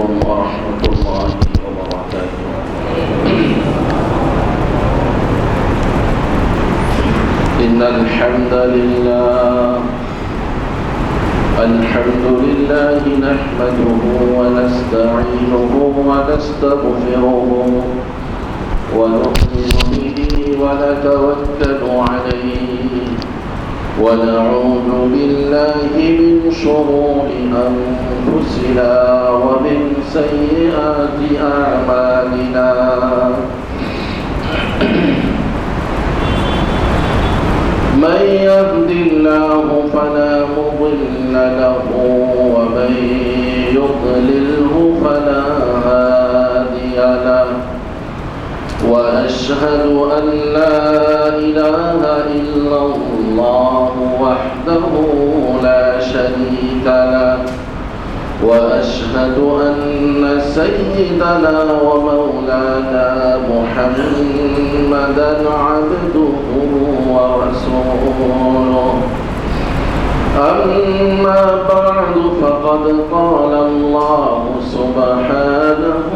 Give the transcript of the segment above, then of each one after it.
عليكم ورحمة الله وبركاته. إن الحمد لله الحمد لله نحمده ونستعينه ونستغفره ونؤمن به ونتوكل عليه ونعوذ بالله من شرور أنفسنا ومن سيئات أعمالنا. من يهد الله فلا مضل له ومن يضلله فلا هادي له. وأشهد أن لا إله إلا الله وحده لا شريك له وأشهد أن سيدنا ومولانا محمدا عبده ورسوله. أما بعد فقد قال الله سبحانه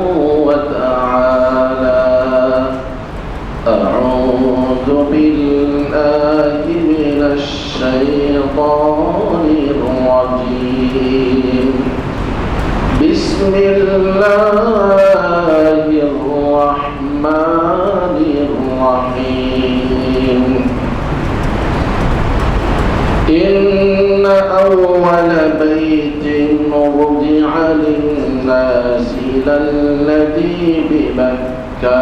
وتعالى أعوذ بالله من الشيطان الرجيم. بسم الله الرحمن الرحيم. إن أول بيت وضع للناس للذي بمكة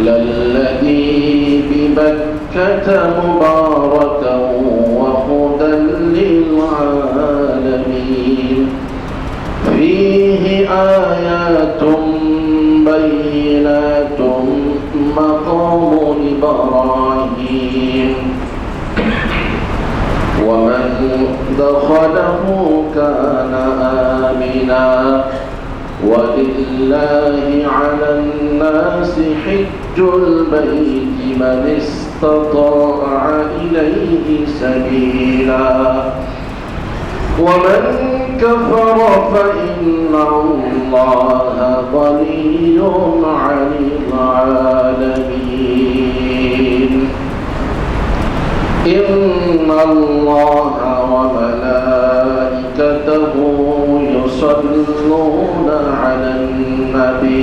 للذي بمكة مباركا وهدى للعالمين. فيه آيات بينات مقام إبراهيم. ومن دخله كان آمنا. ولله على الناس حج البيت. من استطاع إليه سبيلا. ومن كفر فإن الله غني عن العالمين. إن الله وملائكته يصلون على النبي.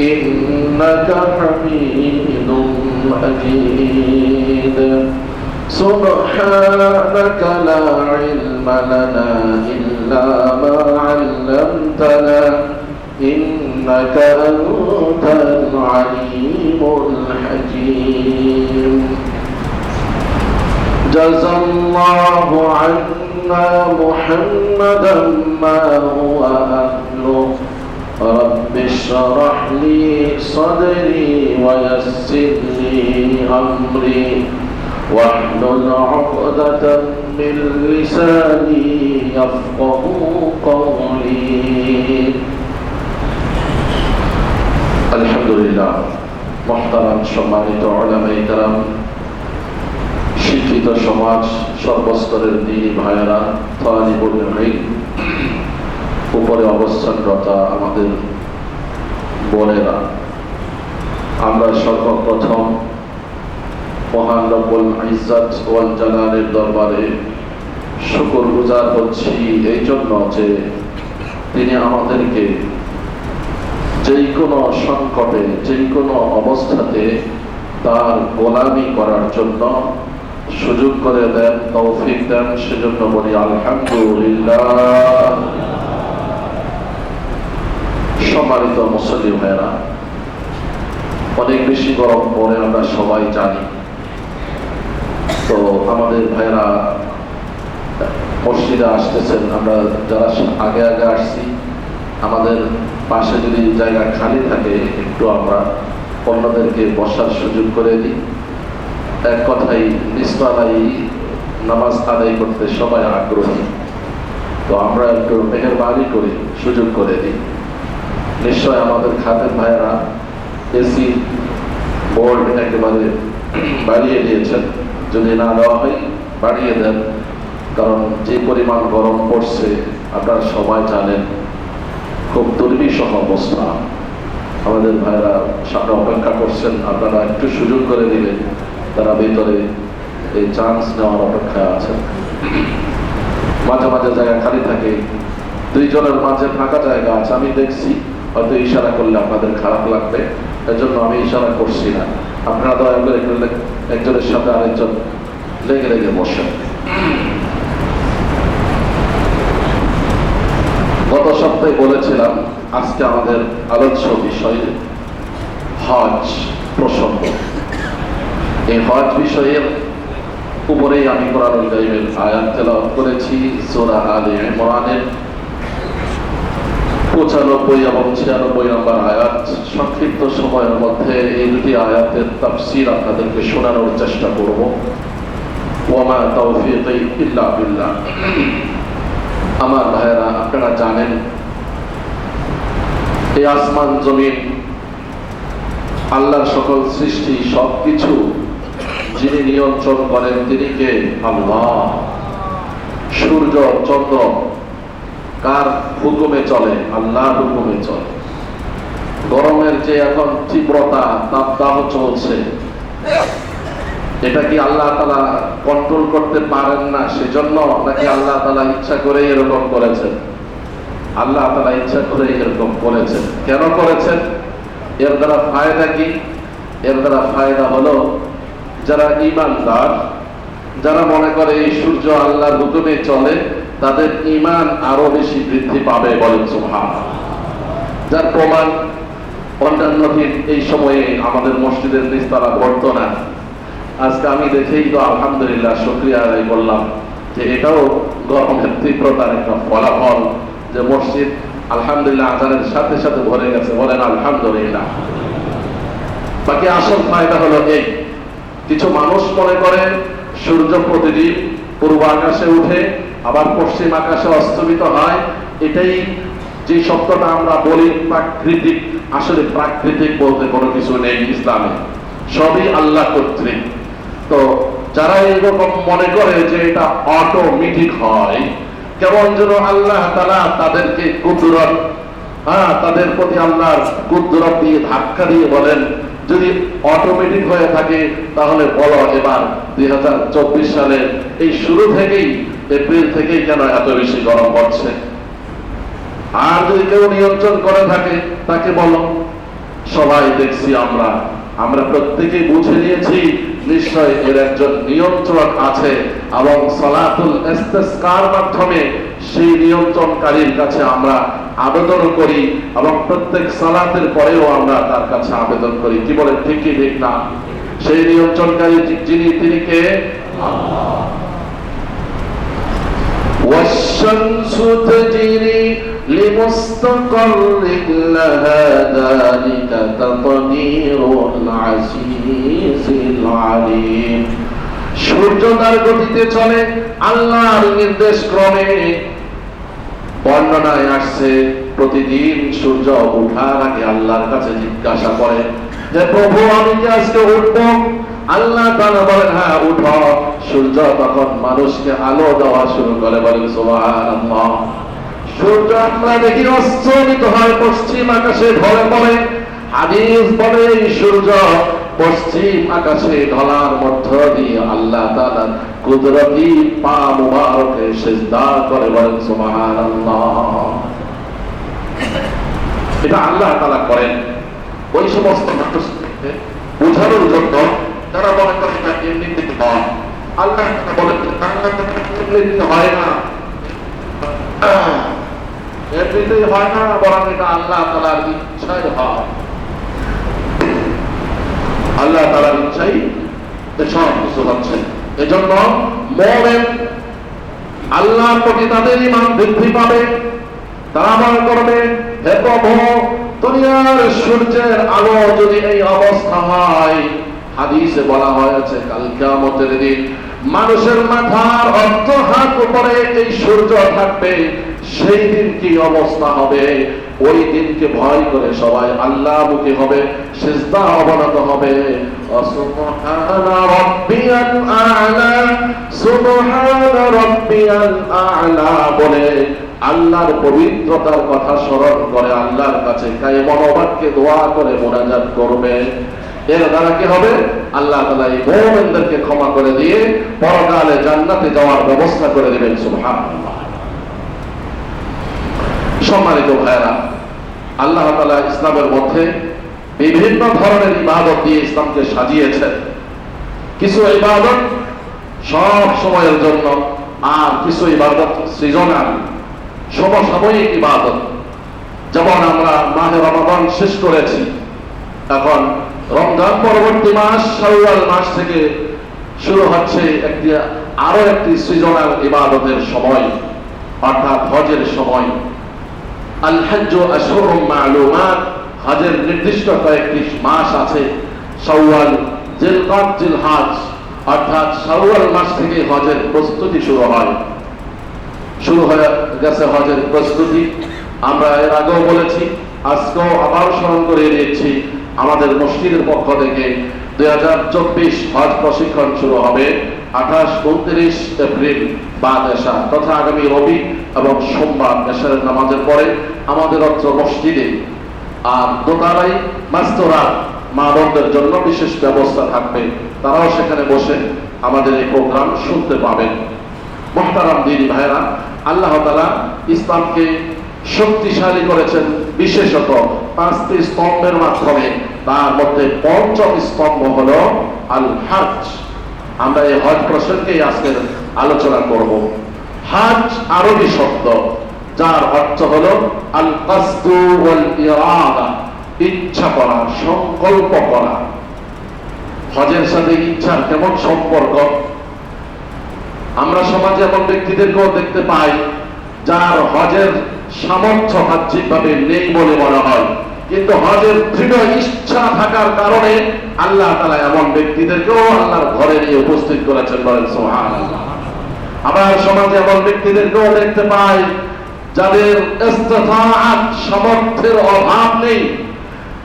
إنك حميد مجيد. سبحانك لا علم لنا إلا ما علمتنا. إنك أنت العليم الحكيم. جزى الله عنا محمدا ما هو أهله. رب اشرح لي صدري ويسر لي أمري واحلل عقدة من لساني يفقه قولي الحمد لله محترم সম্মানিত ওলামাই کرام শিক্ষিত সমাজ সর্বস্তরের দিনী ভাইয়েরা তালিবুল ইলম উপরে অবস্থানরত আমাদের বোনেরা আমরা সর্বপ্রথম মহান রব্বুল ইজ্জত ওয়াল জালালের দরবারে শুকর গুজার হচ্ছি এই জন্য যে তিনি আমাদেরকে যেই কোনো সংকটে, যেই কোনো অবস্থাতে তার গোলামি করার জন্য সুযোগ করে দেন, তৌফিক দেন, সেজন্য বলি আলহামদুলিল্লাহ। সম্মানিত মুসলিম ভাইরা অনেক বেশি গরম পড়ে আমরা সবাই জানি। তো আমাদের ভাইরা মসজিদে আসতেছেন, আমরা যারা আগে আগে আসছি, আমাদের পাশে যদি জায়গা খালি থাকে একটু আমরা অন্যদেরকে বসার সুযোগ করে দিই। এক কথাই নিস্তালাই নামাজ আদায় করতে সবাই আগ্রহী। তো আমরা একটু মেহরবানি করি সুযোগ করে দিই। নিশ্চয় আমাদের খাতের ভাইয়েরা এসি বোর্ড একেবারে বাড়িয়ে দিয়েছেন। যদি না দেওয়া হয়, বাড়িয়ে দেন। কারণ যে পরিমাণ গরম পড়ছে, আপনারা সবাই জানেন, খুব দুর্বিষহ অবস্থা। আমাদের ভাইয়েরা সামনে অপেক্ষা করছেন, আপনারা একটু সুযোগ করে দিলেন তারা ভেতরে এই চান্স নেওয়ার অপেক্ষায় আছেন। মাঝে মাঝে জায়গা খালি থাকে, দুইজনের মাঝে ফাঁকা জায়গা আছে, আমি দেখছি। হয়তো ইশারা করলে আপনাদের খারাপ লাগবে, এজন্য আমি ইশারা করছি না। আপনারা দয়া করে একজনের সাথে আরেকজন লেগে লেগে বসেন। গত সপ্তাহে বলেছিলাম, আজকে আমাদের আলোচ্য বিষয় হজ প্রসঙ্গ। এই হজ বিষয়ের উপরেই আমি কারীমের আয়াত করেছি, সোরা আলে ইমরানের পঁচানব্বই এবং ছিয়ানব্বই নম্বর আয়াত, সংক্ষিপ্ত সময়ের মধ্যে এই দুটি আয়াতের তাফসীর আপনাদেরকে শোনানোর চেষ্টা করব। ওয়ামা তাওফীকি ইল্লা বিল্লাহ। আমার ভাইয়েরা, আপনারা জানেন, এই আসমান জমিন আল্লাহর সকল সৃষ্টি সবকিছু যিনি নিয়ন্ত্রণ করেন তিনি কে? আল্লাহ। সূর্য, চন্দ্র কার হুকুমে চলে, আল্লাহর হুকুমে চলে। গরমের যে এখন তীব্রতা তাপদাহ চলছে, এটা কি আল্লাহ তালা কন্ট্রোল করতে পারেন না? সেজন্য নাকি আল্লাহ তালা ইচ্ছা করে এরকম করেছেন? আল্লাহ তালা ইচ্ছা করে এরকম করেছেন। কেন করেছেন? এর দ্বারা ফায়দা কি? এর দ্বারা ফায়দা হলো, যারা ইমানদার যারা মনে করে এই সূর্য আল্লাহর হুকুমে চলে তাদের ইমান আরও বেশি বৃদ্ধি পাবে বলেন সুহান যার প্রমাণ অন্যান্য দিন এই সময়ে আমাদের মসজিদের নিস্তারা ভরত না। আজকে আমি দেখেই তো আলহামদুলিল্লাহ শুক্রিয়া আদায় যে এটাও গরমের তীব্রতার একটা ফলাফল যে মসজিদ আলহামদুলিল্লাহ আজানের সাথে সাথে ভরে গেছে, বলেন আলহামদুলিল্লাহ। বাকি আসল ফায়দা হলো এই, কিছু মানুষ মনে করে সূর্য প্রতিদিন পূর্ব আকাশে উঠে আবার পশ্চিম আকাশে অস্তমিত হয়। এটাই যে শব্দটা আমরা বলি প্রাকৃতিক, আসলে প্রাকৃতিক বলতে কোনো কিছু নেই ইসলামে। সবই আল্লাহ কর্তৃক। তো যারা এরকম মনে করে যে এটা অটোমেটিক হয়, কেমন যেন আল্লাহ তালা তাদেরকে কুদরত হ্যাঁ তাদের প্রতি আল্লাহর কুদরত দিয়ে ধাক্কা দিয়ে বলেন, যদি অটোমেটিক হয়ে থাকে, তাহলে বলো এবার দুই সালের এই শুরু থেকেই এপ্রিল থেকেই কেন এত বেশি গরম পড়ছে। আর যদি কেউ নিয়ন্ত্রণ করে থাকে, তাকে বলো। সবাই দেখছি আমরা। আমরা প্রত্যেকেই বুঝে নিয়েছি নিশ্চয় এর একজন নিয়ন্ত্রক আছে এবং সলাতুল ইস্তেসকার মাধ্যমে সেই নিয়ন্ত্রণকারীর কাছে আমরা আবেদন করি এবং প্রত্যেক সালাতের পরেও আমরা তার কাছে আবেদন করি। কি বলে? ঠিকই ঠিক না? সেই নিয়ন্ত্রণকারী যিনি, তিনি কে? والشمس تجري لمستقر لها ذلك تقدير العزيز العليم সূর্য তার গতিতে চলে আল্লাহর নির্দেশ ক্রমে বর্ণনায় আসছে প্রতিদিন সূর্য উঠার আগে আল্লাহর কাছে জিজ্ঞাসা করে যে প্রভু আমি কি আজকে উঠবো আল্লাহ তাআলা বলেন হ্যাঁ উঠো। সূর্য তখন মানুষকে আলো দেওয়া শুরু করে, বলেন, সুবহানাল্লাহ। সূর্য আমরা দেখি অস্তমিত হয়, পশ্চিম আকাশে ঢলে পড়ে। হাদিস বলে সূর্য পশ্চিম আকাশে ঢলার মধ্য দিয়ে আল্লাহ তাআলা কুদরতি পা মুবারকে সিজদা করে, বলেন, সুবহানাল্লাহ। এটা আল্লাহ তাআলা করেন। ওই সমস্ত মানুষকে বোঝানোর জন্য যারা মনে করে এটা এমনিতে নয় আল্লাহ আল্লাহ তালার ইচ্ছাই সব কিছু হচ্ছে। মোমেন আল্লাহর প্রতি তাদের ইমান বৃদ্ধি পাবে, তারা করবে। হে দুনিয়ার সূর্যের আলো যদি এই অবস্থা হয়, হাদিসে বলা হয়েছে, কাল কিয়ামতের দিন মানুষের মাথার অর্ধ হাত উপরে এই সূর্য থাকবে, সেই দিন কি অবস্থা হবে? ওই দিনকে ভয় করে সবাই আল্লাহ মুখী হবে, সিজদা অবনত হবে। বলে আল্লাহর পবিত্রতার কথা স্মরণ করে আল্লাহর কাছে তাই মনোবাক্যে দোয়া করে মোনাজাত করবে। এর দ্বারা কি হবে? আল্লাহ তাআলা এই মুমিনদেরকে ক্ষমা করে দিয়ে পরকালে জান্নাতে যাওয়ার ব্যবস্থা করে দেবেন, সুবহানাল্লাহ। সম্মানিত ভাইরা আল্লাহ তালা ইসলামের মধ্যে বিভিন্ন ধরনের ইবাদত দিয়ে ইসলামকে সাজিয়েছেন। কিছু ইবাদত সব সময়ের জন্য, আর কিছু ইবাদত সৃজনাল সমসাময়িক ইবাদত। যেমন আমরা মাহে রমাদান শেষ করেছি, এখন রমজান পরবর্তী মাস, শাওয়াল মাস থেকে শুরু হচ্ছে একটি আরও একটি সৃজনাল ইবাদতের সময়, অর্থাৎ হজের সময়। আল হজ্জ আশহুরুম মালুমাত, হজের নির্দিষ্ট কয়েকটি মাস আছে, শাওয়াল, জিলকাত, জিলহাজ, অর্থাৎ শাওয়াল মাস থেকে হজের প্রস্তুতি শুরু হয়। শুরু হয়ে গেছে হজের প্রস্তুতি। আমরা এর আগেও বলেছি, আজকেও আবার স্মরণ করে দিচ্ছি আমাদের মসজিদের পক্ষ থেকে দুই হাজার চব্বিশ হজ প্রশিক্ষণ শুরু হবে আঠাশ, উনত্রিশ এপ্রিল বা এশা তথা আগামী রবি এবং সোমবার এশারের নামাজের পরে আমাদের অত্র মসজিদে আর দোতারাই মাস্তরা মা বোনদের জন্য বিশেষ ব্যবস্থা থাকবে। তারাও সেখানে বসে আমাদের এই প্রোগ্রাম শুনতে পাবেন। মহতারাম দিদি ভাইরা আল্লাহ তালা ইসলামকে শক্তিশালী করেছেন বিশেষত পাঁচটি স্তম্ভের মাধ্যমে। তার মধ্যে পঞ্চম স্তম্ভ হল আল হাজ আমরা এই হজ প্রসঙ্গেই আজকের আলোচনা করব। হাজ আরবি শব্দ, যার অর্থ হল আল ইরাদা, ইচ্ছা করা, সংকল্প করা। হজের সাথে ইচ্ছার কেমন সম্পর্ক? আমরা সমাজে এমন ব্যক্তিদেরকেও দেখতে পাই, যার হজের সামর্থ্য বাহ্যিকভাবে নেই বলে মনে হয়। কিন্তু হজের দৃঢ় ইচ্ছা থাকার কারণে আল্লাহ তালা এমন ব্যক্তিদেরকেও আল্লাহর ঘরে নিয়ে উপস্থিত করেছেন বলেন সোহান আবার সমাজে এমন ব্যক্তিদেরকেও দেখতে পাই যাদের সামর্থ্যের অভাব নেই,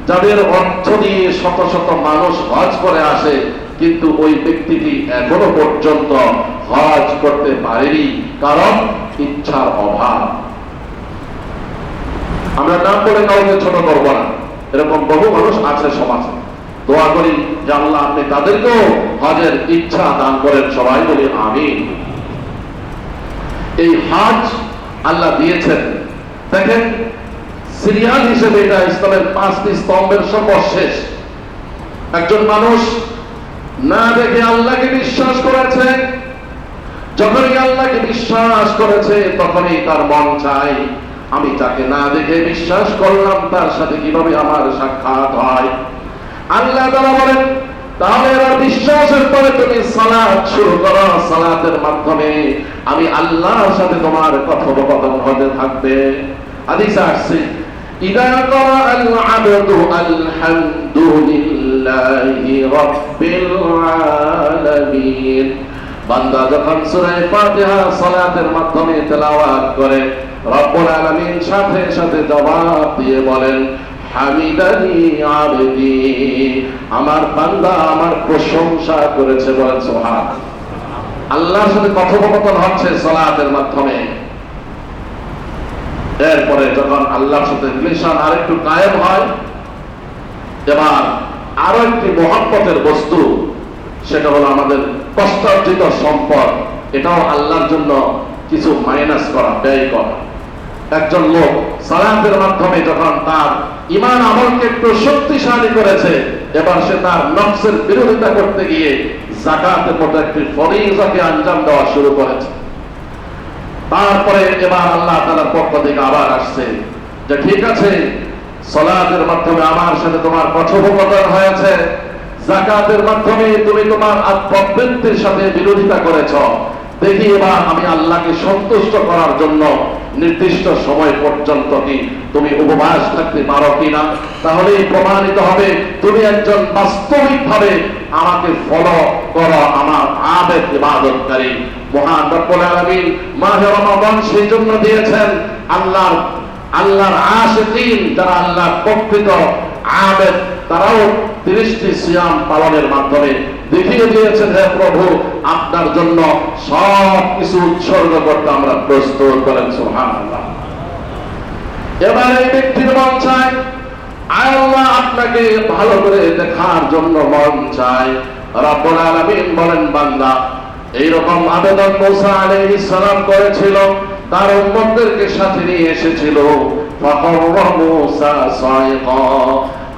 যাদের অর্থ দিয়ে শত শত মানুষ হজ করে আসে, কিন্তু ওই ব্যক্তিটি এখনও পর্যন্ত হজ করতে পারেনি, কারণ ইচ্ছার অভাব। আমরা নাম বলে কাউকে ছোট করব না। এরকম বহু মানুষ আছে সমাজে। দোয়া করি আল্লাহ আপনি তাদেরকেও হজের ইচ্ছা দান করেন। সবাই বলি আমি এই হজ আল্লাহ দিয়েছেন। দেখেন, সিরিয়াল হিসেবে এটা ইসলামের পাঁচটি স্তম্ভের সর্বশেষ একজন মানুষ না দেখে আল্লাহকে বিশ্বাস করেছে, যখনই আল্লাহকে বিশ্বাস করেছে, তখনই তার মন চায় আমি তাকে না দেখে বিশ্বাস করলাম তার সাথে কিভাবে আমার সাক্ষাৎ হয় আল্লাহ তারা বলেন তাহলে এবার বিশ্বাসের পরে তুমি সালাত শুরু করো সালাতের মাধ্যমে আমি আল্লাহর সাথে তোমার কথোপকথন হতে থাকবে হাদিসে আসছে إذا قرأ العبد الحمد لله رب العالمين বান্দা যখন সূরা ফাতিহা সালাতের মাধ্যমে তেলাওয়াত করে রব্বুল আলামিন সাথে সাথে জবাব দিয়ে বলেন, হামিদানি আবদি। আমার বান্দা আমার প্রশংসা করেছে বলেন সুবহান আল্লাহর সাথে কথোপকথন হচ্ছে সালাতের মাধ্যমে। এরপরে যখন আল্লাহর সাথে রিলেশন আরেকটু কায়েম হয়, এবার আরও একটি মহব্বতের বস্তু, সেটা হলো আমাদের কষ্টার্জিত সম্পদ। এটাও আল্লাহর জন্য কিছু মাইনাস করা, ব্যয় করা। একজন লোক সালাতের মাধ্যমে যখন তার ইমান আমলকে একটু শক্তিশালী করেছে, এবার সে তার নফসের বিরোধিতা করতে গিয়ে জাকাতের মতো একটি ফরিজাকে আঞ্জাম দেওয়া শুরু করেছে। তারপরে এবার আল্লাহ তালার পক্ষ থেকে আবার আসছে যে, ঠিক আছে, সলাতের মাধ্যমে আমার সাথে তোমার কথোপকথন হয়েছে। জাকাতের মাধ্যমে তুমি তোমার আত্মবৃত্তির সাথে বিরোধিতা করেছ। দেখি এবার আমি আল্লাহকে সন্তুষ্ট করার জন্য নির্দিষ্ট সময় পর্যন্ত কি তুমি উপবাস থাকতে পারো কিনা? তাহলেই প্রমাণিত হবে তুমি একজন বাস্তবিক ভাবে আমাকে ফলো করো, আমার আবেদ ইবাদতকারী। মহান রব্বুল আলামিন মাহে রমাদান সেই জন্য দিয়েছেন, আল্লাহর আল্লাহর আশিকিন যারা আল্লাহর প্রকৃত আবেদ, তারাও তিরিশটি সিয়াম পালনের মাধ্যমে দেখিয়ে দিয়েছেন, হে প্রভু আপনার জন্য সব কিছু উৎসর্গ করতে আমরা প্রস্তুত করেন, সুবহানাল্লাহ। এবার এই ব্যক্তির মন চায় আল্লাহ আপনাকে ভালো করে দেখার জন্য মন চায় রব্বুল আলামিন বলেন, বান্দা আবেদন মুসা আলাইহিস সালাম করেছিল, তার উম্মতদেরকে সাথে নিয়ে এসেছিল।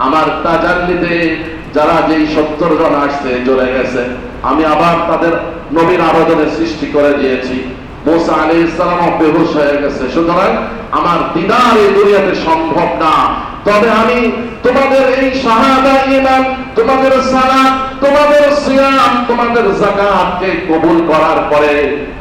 আমার তাজাল্লিতে যারা যেই সত্তর জন আসছে চলে গেছে আমি আবার তাদের নবীন আবেদনের সৃষ্টি করে দিয়েছি। মোসা আলী বেহুশ হয়ে গেছে। সুতরাং আমার দিদার এই দুনিয়াতে সম্ভব না। তবে আমি তোমাদের এই শাহাদা ইমান তোমাদের তোমাদের সিয়াম, তোমাদের জাকাতকে কবুল করার পরে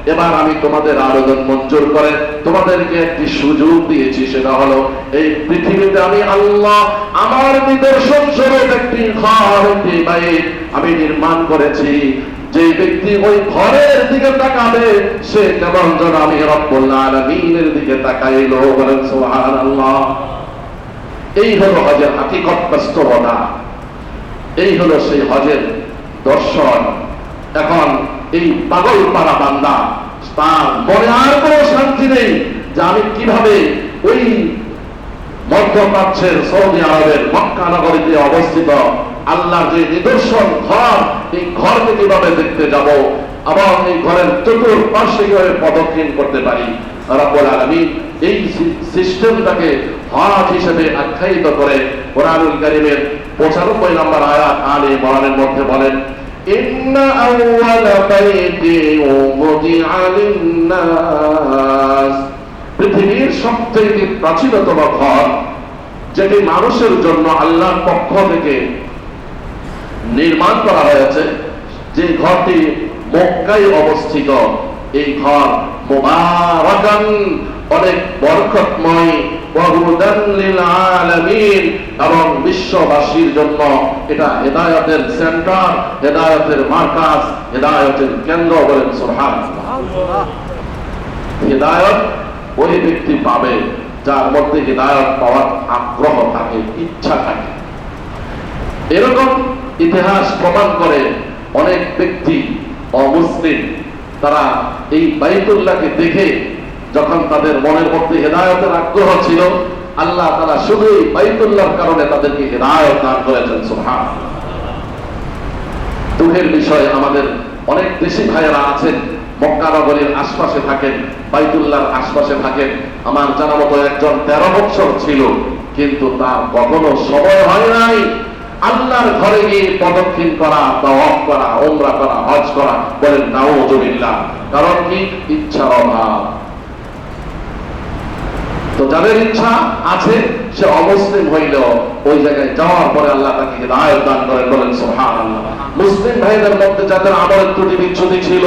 এবার আমি তোমাদের আবেদন মঞ্জুর করে তোমাদেরকে একটি সুযোগ দিয়েছি, সেটা হলো এই পৃথিবীতে আমি আল্লাহ, আমার নিদর্শন স্বরূপ একটি আমি নির্মাণ করেছি। যে ব্যক্তি ওই ঘরের দিকে তাকাবে, সে কেমন যেন আমি রব্বুল দিকে তাকাইলো, বলেন সুবহানাল্লাহ। এই হলো হজের হাকিকত বাস্তবতা। এই হলো সেই হজের দর্শন। এখন এই পাগল পাড়া বান্দা, তার মনে আর কোনো শান্তি নেই যে আমি কীভাবে ওই মধ্যপ্রাচ্যের সৌদি আরবের মক্কা নগরীতে অবস্থিত আল্লাহর যে নিদর্শন ঘর, এই ঘরকে কীভাবে দেখতে যাব? এবং এই ঘরের চতুর্পার্শ্বে কীভাবে পদক্ষেপ করতে পারি? রাব্বুল আলামিন এই সিস্টেমটাকে হজ হিসেবে আখ্যায়িত করে কোরআনুল কারীমের 95 নম্বর আয়াত আলে ইমরানের মধ্যে বলেন ইন্না আউওয়ালা বাইতি উদিআ লিন-নাস পৃথিবীর সবথেকে প্রাচীনতম ঘর, যেটি মানুষের জন্য আল্লাহর পক্ষ থেকে নির্মাণ করা হয়েছে, যে ঘরটি মক্কায় অবস্থিত। এই ঘর মুবারাকান, অনেক বরকতময় এবং বিশ্ববাসীর জন্য এটা হেদায়তের সেন্টার, হেদায়তের মার্কাজ, হেদায়তের কেন্দ্র বলেন সুবহানাল্লাহ। হেদায়ত ওই ব্যক্তি পাবে যার মধ্যে হৃদায়ত পাওয়ার আগ্রহ থাকে, ইচ্ছা থাকে। এরকম ইতিহাস প্রমাণ করে অনেক ব্যক্তি অমুসলিম, তারা এই বাইতুল্লাহকে দেখে যখন তাদের মনের মধ্যে হেদায়তের আগ্রহ ছিল, আল্লাহ তারা শুধু এই বাইতুল্লাহর কারণে তাদেরকে হেদায়ত দান করেছেন সুবহান দুঃখের বিষয় আমাদের অনেক দেশি ভাইয়েরা আছেন, মক্কা নগরীর আশপাশে থাকেন, বাইতুল্লাহর আশপাশে থাকেন। আমার জানা মতো একজন তেরো বছর ছিল, কিন্তু তার কখনো সময় হয় নাই। আল্লাহর ঘরে গিয়ে পদক্ষেপ করা, তাওয়াফ করা ওমরা করা, হজ করা, বলেন, নাউজুবিল্লাহ। কারণ কি? ইচ্ছার অভাব। তো যাদের ইচ্ছা আছে, সে অমুসলিম হইলেও ওই জায়গায় যাওয়ার পরে আল্লাহ তাকে হৃদায়ত দান করেন বলেন, সুবহানাল্লাহ। মুসলিম ভাইদের মধ্যে যাদের আমলের ত্রুটি বিচ্ছুতি ছিল,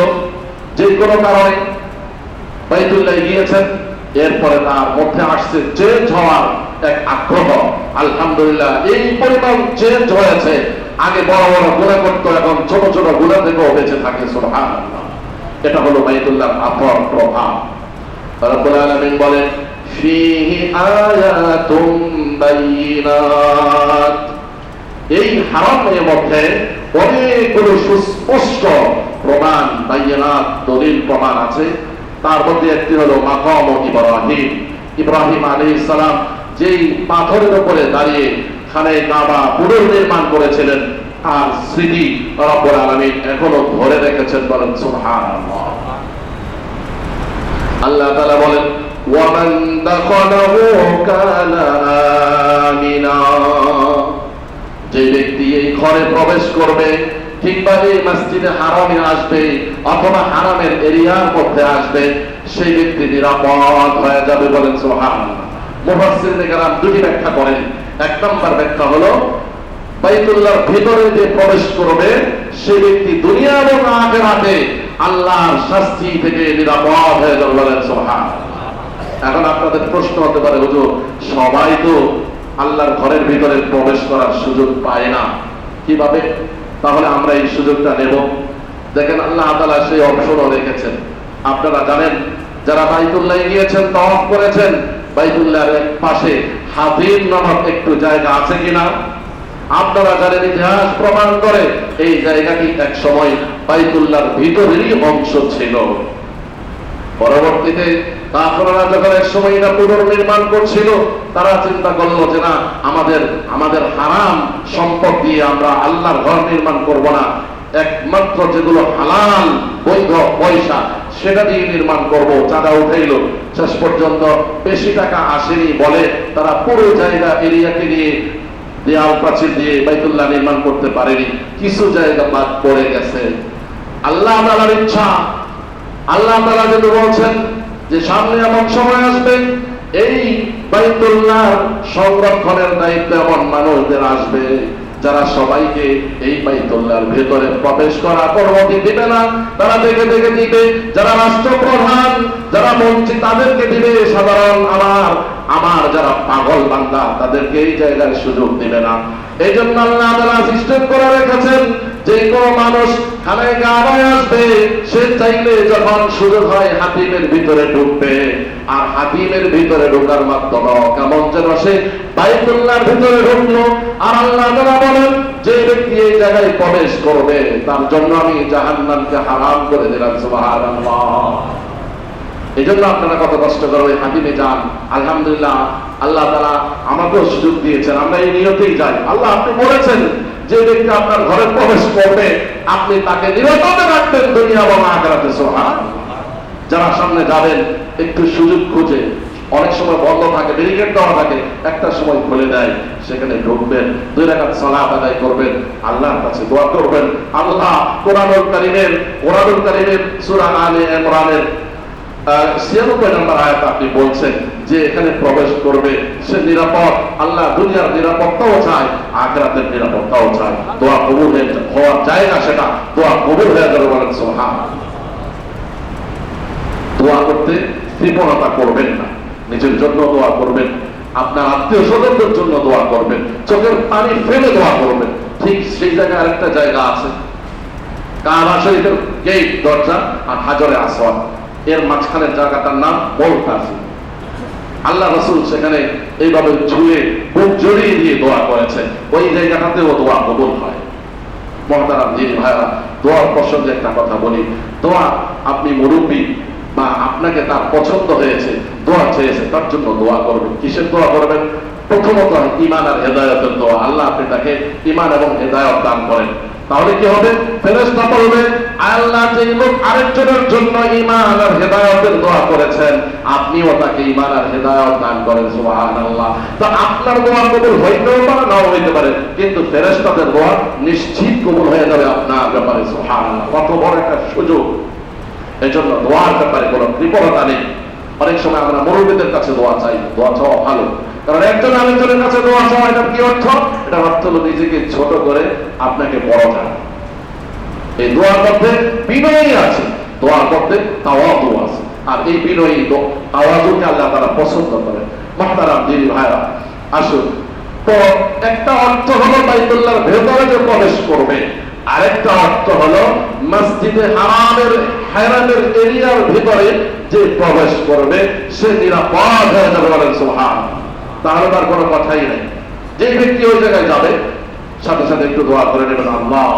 যে কোনো কারণে বাইতুল্লাহ গিয়েছেন, এরপরে তার মধ্যে আসছে চেঞ্জ হওয়ার এক আগ্রহ। আলহামদুলিল্লাহ, এই পরিমাণ চেঞ্জ হয়েছে। আগে বড় বড় গুণা করতো, এখন ছোট ছোট গুণা থেকেও বেঁচে থাকে, সুবহানাল্লাহ। এটা হলো বাইতুল্লাহ আপর প্রভাব। রব্বুল আলামিন বলেন ফিহি আয়াতুম বাইয়িনাত এই হারামের মধ্যে অনেকগুলো সুস্পষ্ট প্রমাণ বাইয়ানাত দলিল প্রমাণ আছে। তার মধ্যে একটি হলো মাকাম ইব্রাহিম। ইব্রাহিম আলাইহিস সালাম যেই পাথরের উপরে দাঁড়িয়ে খানে কাবা পুনর্নির্মাণ করেছিলেন, তার স্মৃতি রব্বুল আলামিন এখনও ধরে রেখেছেন বলেন সুবহানাল্লাহ। আল্লাহ তাআলা বলেন ওয়ামান দাখালাহু কানা আমিনা যে ব্যক্তি এই ঘরে প্রবেশ করবে কিংবা এই মসজিদে হারামে আসবে অথবা হারামের এরিয়ার মধ্যে আসবে, সেই ব্যক্তি নিরাপদ হয়ে যাবে বলেন সোহান মুফাসসির কেরাম দুটি ব্যাখ্যা করেন। এক নম্বর ব্যাখ্যা হলো, বাইতুল্লাহর ভিতরে যে প্রবেশ করবে সেই ব্যক্তি দুনিয়া এবং আখেরাতে আল্লাহর শাস্তি থেকে নিরাপদ হয়ে যাবে বলেন সোহান এখন আপনাদের প্রশ্ন হতে পারে, হুজুর, সবাই তো আল্লাহর ঘরের ভিতরে প্রবেশ করার সুযোগ পায় না। কীভাবে? তাহলে আমরা এই সুযোগটা নেব। দেখেন আল্লাহ তাআলা সেই অপশনও রেখেছেন। আপনারা জানেন, যারা বাইতুল্লাহ গিয়েছেন, তওয়াফ করেছেন, বাইতুল্লাহর পাশে হাদিম নামক একটু জায়গা আছে কিনা? আপনারা জানেন ইতিহাস প্রমাণ করে এই জায়গাটি এক সময় বাইতুল্লাহর ভিতরেরই অংশ ছিল। পরবর্তীতে কাফেররা যখন এক সময় এটা পুনর্নির্মাণ করছিল, তারা চিন্তা করল যে না, আমাদের আমাদের হারাম সম্পদ দিয়ে আমরা আল্লাহর ঘর নির্মাণ করব না। একমাত্র যেগুলো হালাল, বৈধ পয়সা, সেটা দিয়ে নির্মাণ করব। চাঁদা উঠাইলো। শেষ পর্যন্ত বেশি টাকা আসেনি বলে তারা পুরো জায়গা এরিয়াকে নিয়ে দেয়াল প্রাচীর দিয়ে বাইতুল্লাহ নির্মাণ করতে পারেনি। কিছু জায়গা বাদ পড়ে গেছে। আল্লাহ তাআলার ইচ্ছা। আল্লাহ তাআলা যদি বলছেন যে সামনে এমন সময় আসবে, এই বাইতুল্লাহ সংরক্ষণের দায়িত্ব এমন মানুষদের আসবে যারা সবাইকে এই বাইতুল্লাহর ভেতরে প্রবেশ করা অনুমতি দিবে না। তারা দেখে দেখে দিবে যারা রাষ্ট্রপ্রধান, যারা মন্ত্রী, তাদেরকে দিবে সাধারণ আমার আমার যারা পাগল বান্দা, তাদেরকে এই জায়গায় সুযোগ দিবে না। এই জন্য আল্লাহ তাআলা সিস্টেম করে রেখেছেন, যে মানুষ খানায় আসবে, সে চাইলে যখন সুযোগ হয় হাতিমের ভিতরে ঢুকবে। আর হাতিমের ভিতরে ঢোকার কেমন যেন সে ভিতরে ঢুকলো। আর আল্লাহ তাআলা বলেন, যে ব্যক্তি এই জায়গায় প্রবেশ করবে, তার জন্য আমি জাহান্নামকে হারাম করে দিলাম এই জন্য আপনারা কত কষ্ট করে ওই হাকিমে যান। আলহামদুলিল্লাহ, আল্লাহ তারা আমাকেও সুযোগ দিয়েছেন। আমরা এই নিয়তেই যাই। আল্লাহ, আপনি বলেছেন যে ব্যক্তি আপনার ঘরে প্রবেশ করবে, আপনি তাকে নিরাপদে রাখবেন দুনিয়া এবং আখেরাতে সোহান যারা সামনে যাবেন, একটু সুযোগ খুঁজে। অনেক সময় বন্ধ থাকে, ব্যারিকেড দেওয়া থাকে, একটা সময় খুলে দেয়, সেখানে ঢুকবেন, দুই রাকাত সালাত আদায় করবেন, আল্লাহর কাছে দোয়া করবেন। আল্লাহ কোরআনুল কারীমের কোরআনুল কারীমের সূরা আলে ইমরানের নিজের জন্য দোয়া করবেন। আপনার আত্মীয় স্বজনদের জন্য দোয়া করবেন। চোখের পানি ফেলে দোয়া করবেন। ঠিক সেই জায়গায় আরেকটা জায়গা আছে। কাবা শরীফের গেট দরজা আর হাজরে আসওয়াদ। এর মাঝখানের জায়গাটার নাম মোলতাজি। আল্লাহ রসুল সেখানে এইভাবে ছুঁয়ে বুক জড়িয়ে দিয়ে দোয়া করেছেন। ওই জায়গাটাতেও দোয়া কবুল হয়। মহতারাম দোয়ার প্রসঙ্গে একটা কথা বলি। দোয়া আপনি মুরব্বী বা আপনাকে তার পছন্দ হয়েছে, দোয়া চেয়েছে, তার জন্য দোয়া করবেন। কিসের দোয়া করবেন? প্রথমত ইমান আর হেদায়তের দোয়া। আল্লাহ আপনি তাকে ইমান এবং হেদায়ত দান করেন। তাহলে কি হবে? ফেরেশতা বলবে, আল্লাহ যে লোক আরেকজনের জন্য ইমান আর হেদায়তের দোয়া করেছেন, আপনিও তাকে ইমান আর হেদায়ত দান করেন, সুবহানাল্লাহ। তো আপনার দোয়া কবুল হইতেও পারে, নাও হইতে পারে, কিন্তু ফেরেশতাদের দোয়া নিশ্চিত কবুল হয়ে যাবে আপনার ব্যাপারে, সুবহানাল্লাহ। কত বড় একটা সুযোগ। এই জন্য দোয়ার ব্যাপারে কোনো কৃপণতা নেই। অনেক সময় আমরা মুরব্বীদের কাছে দোয়া চাই, দোয়া চাওয়া ভালো। কারণ একজন আরেকজনের কাছে দোয়া চাওয়া, এটা কি অর্থ? এটা অর্থ হলো নিজেকে ছোট করে আপনাকে বড় করা এই দোয়ার মধ্যে বিনয়ী আছে, দোয়ার মধ্যে তাওয়াদু আছে। আর এই বিনয়ী তাওয়াদুকে আল্লাহ তারা পছন্দ করে মাহতারাম দিদি ভাইরা, আসুন। তো একটা অর্থ হলো বাইতুল্লাহর ভেতরে যে প্রবেশ করবে। আরেকটা অর্থ হলো মসজিদে হারামের হারামের এরিয়ার ভিতরে যে প্রবেশ করবে, সে নিরাপদ হয়ে যাবে বলেন সুবহান তাহলে তার কোনো কথাই নেই। যে ব্যক্তি ওই জায়গায় যাবে, সাথে সাথে একটু দোয়া করে নেবেন, আল্লাহ,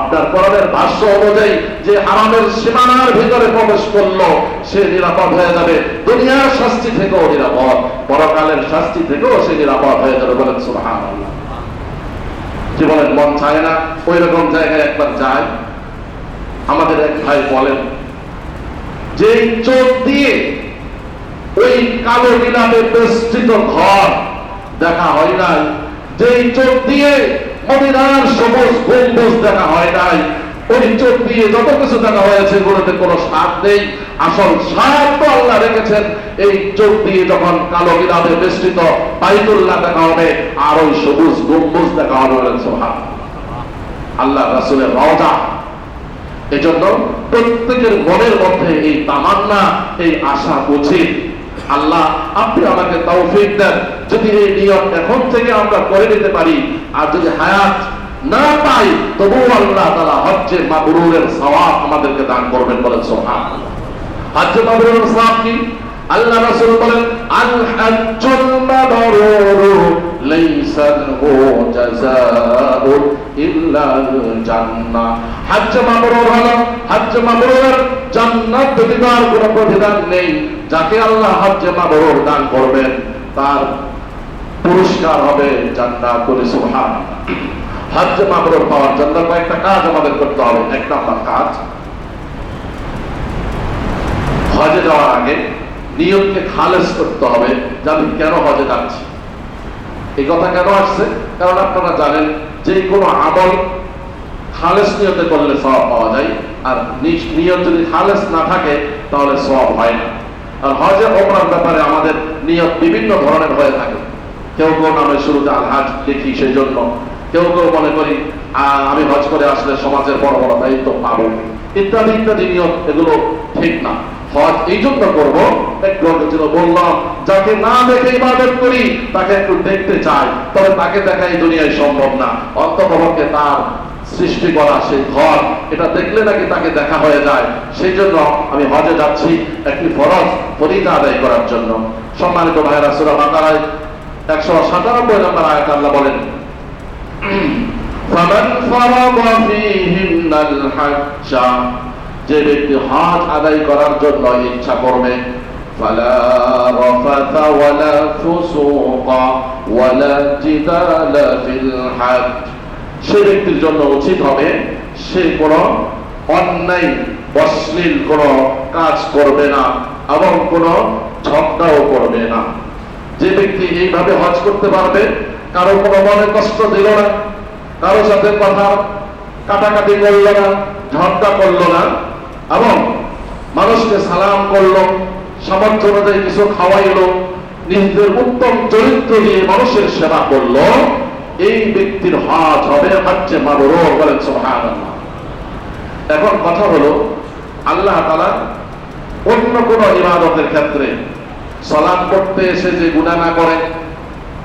আপনার কোরআনের ভাষ্য অনুযায়ী যে হারামের সীমানার ভিতরে প্রবেশ করল, সে নিরাপদ হয়ে যাবে। দুনিয়ার শাস্তি থেকেও নিরাপদ, পরকালের শাস্তি থেকেও সে নিরাপদ হয়ে যাবে বলেন সুবহানাল্লাহ। কি বলেন, মন চায় না? ওই রকম জায়গায় একবার যায়। আমাদের এক ভাই বলেন যে চোখ দিয়ে ওই কালো নীলামে বেষ্টিত ঘর দেখা হয় নাই যে চোখ দিয়ে মদিনার সবুজ গম্বুজ দেখা হয় নাই, ওই চোখ দিয়ে যত কিছু দেখা হয়েছে এগুলোতে কোনো স্বাদ নেই। আসল স্বাদ তো আল্লাহ রেখেছেন, এই চোখ দিয়ে যখন কালো গিলাবে বেষ্টিত বাইতুল্লাহ দেখা হবে, আর ওই সবুজ গম্বুজ দেখা হবে সোহান আল্লাহ রাসুলের রওজা এজন্য প্রত্যেকের মনের মধ্যে এই তামান্না, এই আশা উচিত আল্লাহ, আপনি আমাকে তৌফিক দেন। যদি এই নিয়ম এখন থেকে আমরা করে নিতে পারি, আর যদি হায়াত না পাই, তবুও আল্লাহ তালা হজ্জে মাবরুরের সওয়াব আমাদেরকে দান করবেন বলেন সোহান হজ্জে মাবরুরের সওয়াব কি? আল্লাহ রাসূল বলেন আল হজ্জুল মাবরুর। জান্নাত ব্যতীত আর কোনো প্রতিদান নেই, যাকে আল্লাহ দান করবেন, তার পুরস্কার হবে পাওয়ার জন্য কয়েকটা কাজ আমাদের করতে হবে। এক কাজ, হজে যাওয়ার আগে নিয়মকে খালেজ করতে হবে যে আমি কেন হজে যাচ্ছি। এই কথা কেন আসছে? কারণ আপনারা জানেন যে কোনো আমল খালেজ নিয়তে করলে সব পাওয়া যায়, আর নিয়ত যদি খালেজ না থাকে, তাহলে সব হয় না। আর হজে ওমরার ব্যাপারে আমাদের নিয়ত বিভিন্ন ধরনের হয়ে থাকে। কেউ কেউ নামে শুরুতে আলহাজ লিখি সেই জন্য কেউ কেউ মনে করি আমি হজ করে আসলে সমাজের বড় বড় দায়িত্ব পাবো। ইত্যাদি ইত্যাদি নিয়ত, এগুলো ঠিক না। হজ এই জন্য করবো একটু আগে যেন বললাম যাকে না দেখে ইবাদত করি তাকে একটু দেখতে চাই তবে তাকে দেখা এই দুনিয়ায় সম্ভব না অন্তপক্ষে তার সৃষ্টি করা সেই ঘর এটা দেখলে নাকি তাকে দেখা হয়ে যায় সেই জন্য আমি হজে যাচ্ছি একটি ফরজ ফরিদা আদায় করার জন্য সম্মানিত ভাইরা সুরা বাকারায় একশো সাতানব্বই নম্বর আয়াত আল্লাহ বলেন فمن فرض فيهن الحج যে ব্যক্তি হজ আদায় করার জন্য ইচ্ছা করবে فلا رفث ولا فسوق ولا جدال في الحج সে ব্যক্তির জন্য উচিত হবে সে কোনো অন্যায় অশ্লীল কোনো কাজ করবে না এবং কোনো ঝগড়াও করবে না যে ব্যক্তি এইভাবে হজ করতে পারবে কারো কোনো মনে কষ্ট দিল না কারো সাথে কথা কাটাকাটি করলো না ঝগড়া করলো না এবং মানুষকে সালাম করল, সামর্থ্য অনুযায়ী কিছু খাওয়াইলো, নিজেদের উত্তম চরিত্র দিয়ে মানুষের সেবা করল, এই ব্যক্তির হজ হবে হচ্ছে মাবরুর বলেন সুবহানাল্লাহ। এখন কথা হলো, আল্লাহ তালা অন্য কোন ইবাদতের ক্ষেত্রে সালাম করতে এসে যে গুণা না করে,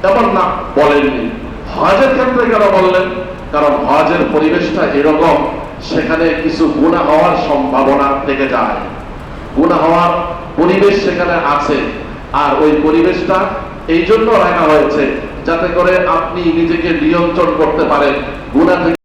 এমন না, বলেননি। হজের ক্ষেত্রে কেন বললেন? কারণ হজের পরিবেশটা এরকম সেখানে কিছু গুণা হওয়ার সম্ভাবনা থেকে যায়। গুণা হওয়ার পরিবেশ সেখানে আছে। আর ওই পরিবেশটা এই জন্য রাখা হয়েছে যাতে করে আপনি নিজেকে নিয়ন্ত্রণ করতে পারেন। গুণা থেকে